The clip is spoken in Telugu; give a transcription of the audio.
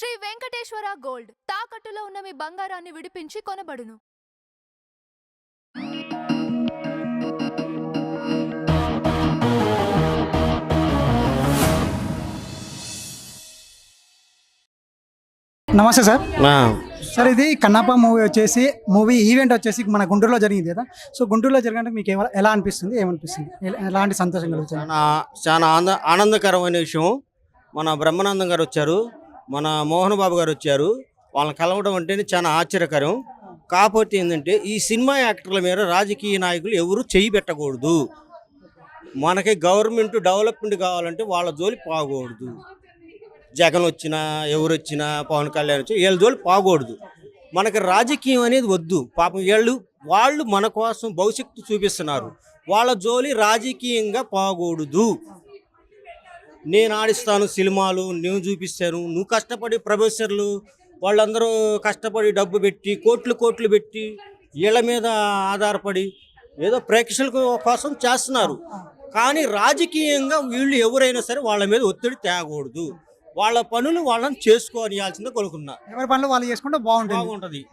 శ్రీ వెంకటేశ్వర గోల్డ్. తాకట్టులో ఉన్న మీ బంగారాన్ని విడిపించి కొనబడును. నమస్తే సార్. సార్ ఇది కన్నప్ప మూవీ వచ్చేసి మూవీ ఈవెంట్ వచ్చేసి మన గుంటూరులో జరిగింది కదా. సో గుంటూరులో జరగడానికి మీకు ఎలా అనిపిస్తుంది ఏమనిపిస్తుంది? ఎలా- ఎలాంటి సంతోషం కలుగుతుంది? చాలా చాలా ఆనంద ఆనందకరమైన విషయం. మన బ్రహ్మానందం గారు వచ్చారు. మన మోహన్ బాబు గారు వచ్చారు. వాళ్ళని కలవడం అంటేనే చాలా ఆశ్చర్యకరం. కాకపోతే ఏంటంటే ఈ సినిమా యాక్టర్ల మీద రాజకీయ నాయకులు ఎవరు చేయి పెట్టకూడదు. మనకి గవర్నమెంట్ డెవలప్మెంట్ కావాలంటే వాళ్ళ జోలి పోకూడదు. జగన్ వచ్చినా ఎవరు వచ్చినా పవన్ కళ్యాణ్ వచ్చినా వీళ్ళ జోలి పోకూడదు. మనకి రాజకీయం అనేది వద్దు. పాపం వీళ్ళు వాళ్ళు మన కోసం భవిష్యత్తు చూపిస్తున్నారు. వాళ్ళ జోలి రాజకీయంగా పోకూడదు. నేను ఆడిస్తాను సినిమాలు నేను చూపిస్తాను. నువ్వు కష్టపడి ప్రొఫెసర్లు వాళ్ళందరూ కష్టపడి డబ్బు పెట్టి కోట్లు కోట్లు పెట్టి వీళ్ళ మీద ఆధారపడి ఏదో ప్రేక్షకుల కోసం చేస్తున్నారు. కానీ రాజకీయంగా వీళ్ళు ఎవరైనా సరే వాళ్ళ మీద ఒత్తిడి తేకూడదు. వాళ్ళ పనులు వాళ్ళని చేసుకోనియాల్సిందే కొనుక్కున్నా ఎవరి పనులు వాళ్ళు చేసుకుంటే బాగుంటుంది. బాగుంటది.